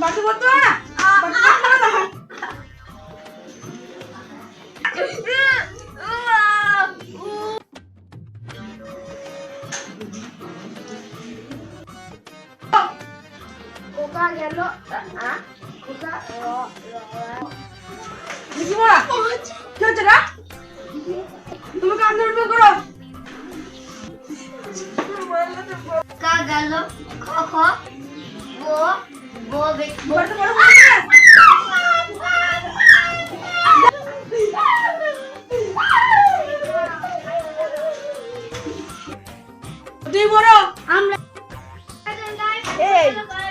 বাসু করতে না না কোকা গেল কোকা কি হচ্ছে রা? তুমি কান ধরে করো। কা গেল খ খ গো গো ব্যক্তি বড় বড় তুই বড় আমরা এই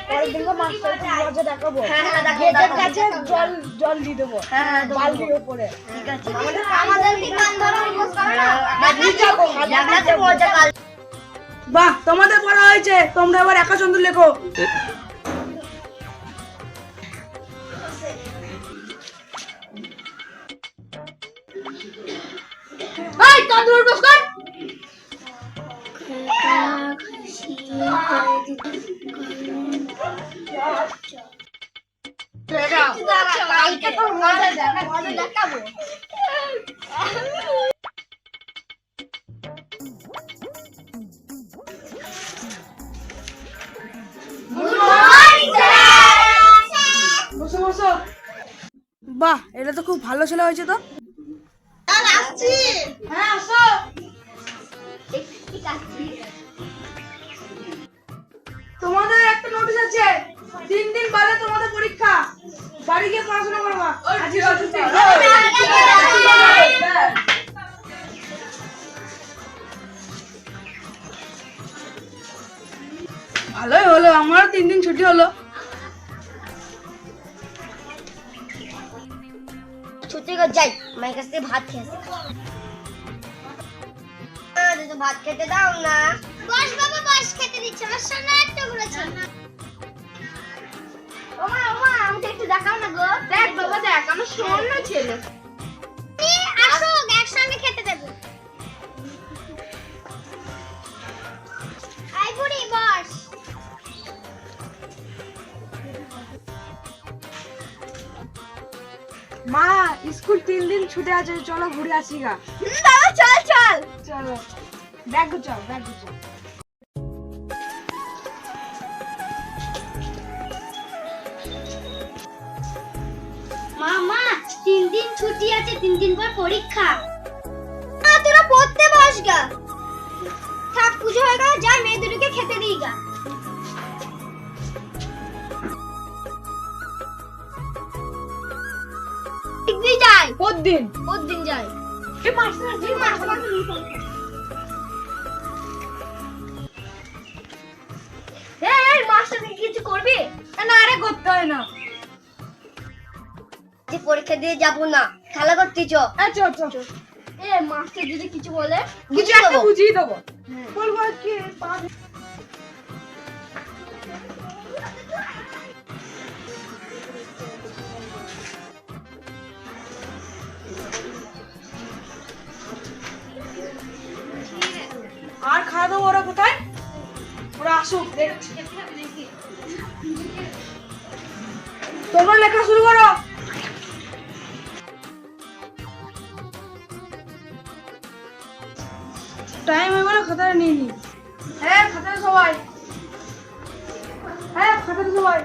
পরের দিনকে মাস্টারকে মজা দেখাবো হ্যাঁ হ্যাঁ দেখো গেটের কাছে জল জল দিয়ে দেবো হ্যাঁ হ্যাঁ। বালতির উপরে ঠিক আছে আমাদের দোকান ধরো মুখোশ করো না মজা কাল বাহ তোমাদের পড়া হয়েছে। তোমরা এবার একা ছন্দ লেখো। এই কান ধরে কালকে তো মজা দেখা মজা বাহ এটা তো খুব ভালো ছেলে হয়েছে তো। হ্যাঁ আসো। ঠিক আছে তোমাদের একটা নোটিশ আছে। তিন দিন বাদে তোমাদের পরীক্ষা। বাড়ি গিয়ে পড়াশোনা করবা ভালোই হলো আমারও তিন দিন ছুটি হলো। মায়ের কাছ থেকে ভাত খেয়ে আসি। আহ, ভাত খেতে দাও না। বস বাবা বস খেতে দিচ্ছে আমার সোনা একটা বলেছে ওমা ওমা আমাকে একটু দেখাও না গো। দেখ বাবা দেখ আমার সোনা ছেলে। স্কুল তিন দিন ছুটে আছে চলো ঘুরে আসি গা। বাবা চল চল। চলো। ব্যাগ চল ব্যাগ গুছাও। মামা তিন দিন ছুটি আছে তিন দিন পর পরীক্ষা। না তোরা পড়তে বস গা। থাক পুজো হয়ে গেল যা মেয়ে দুটোকে খেতে দিই গা। ওর দিন মাস্টার এই মাসে এই মাস্টার কিছু করবি? না আরে করতে হয় না। যে পরীক্ষা দিয়ে যাব না খেলা করতে চ আচ্ছা আচ্ছা এ মাস্টার যদি কিছু বলে? কিছু একটা বুঝিয়ে দেবো? বলব কি তোমরা লেখা শুরু করো। টাইম হয়ে গেলে, খাতাটা নিয়ে নি হ্যাঁ খাতাটা সবাই। হ্যাঁ খাতাটা সবাই।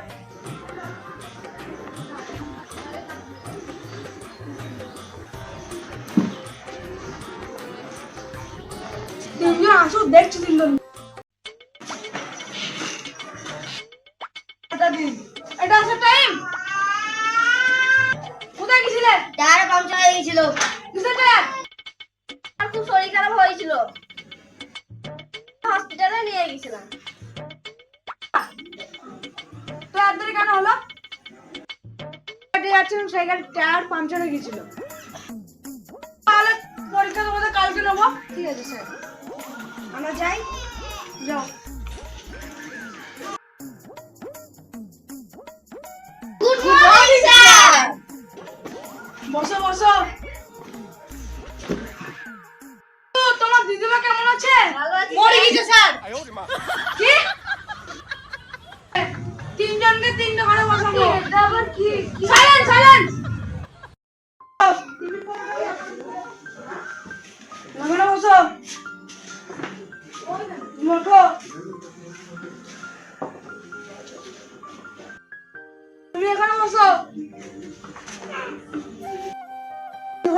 তিনজন আসুক, দেখছি তিনজন। কোথায় গেছিলে টায়ার পাংচার হয়ে আর খুব শরীর খারাপ হয়েছিল। হসপিটালে নিয়ে গেছিলাম। তো এত কেন হলো? যাচ্ছিলাম সাইকেল টায়ার পাংচার হয়ে গেছিল। তাহলে পরীক্ষা তোমাদের কালকে নেব। ঠিক আছে, স্যার। আমরা যাই। যাও। বসো বসো। তোমার দিদিমা কেমন আছে? মরে গেছে স্যার। কি? তিনজনকে তিনটে ঘরে বসাবো। আবার কি? সাইলেন্ট এখানে বসো। তুমি এখানে বসো।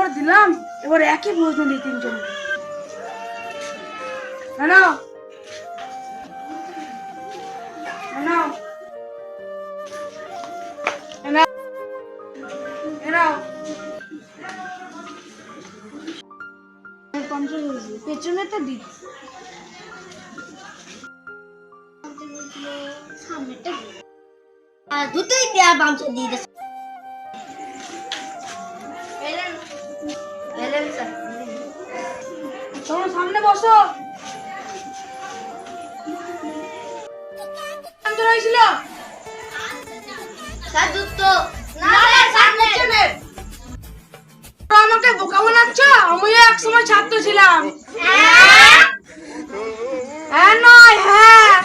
এবার দিলাম, এবার একই প্রশ্ন দিই তিনজন পেছনে তো দি আর দুটোই দেয়া বামচা দিয়ে তোমরা সামনে বসো। হয়েছিল আমাকে বোকা বানাচ্ছ? আমিও এক সময় ছাত্র ছিলাম। হ্যাঁ। হ্যাঁ নয় হ্যাঁ।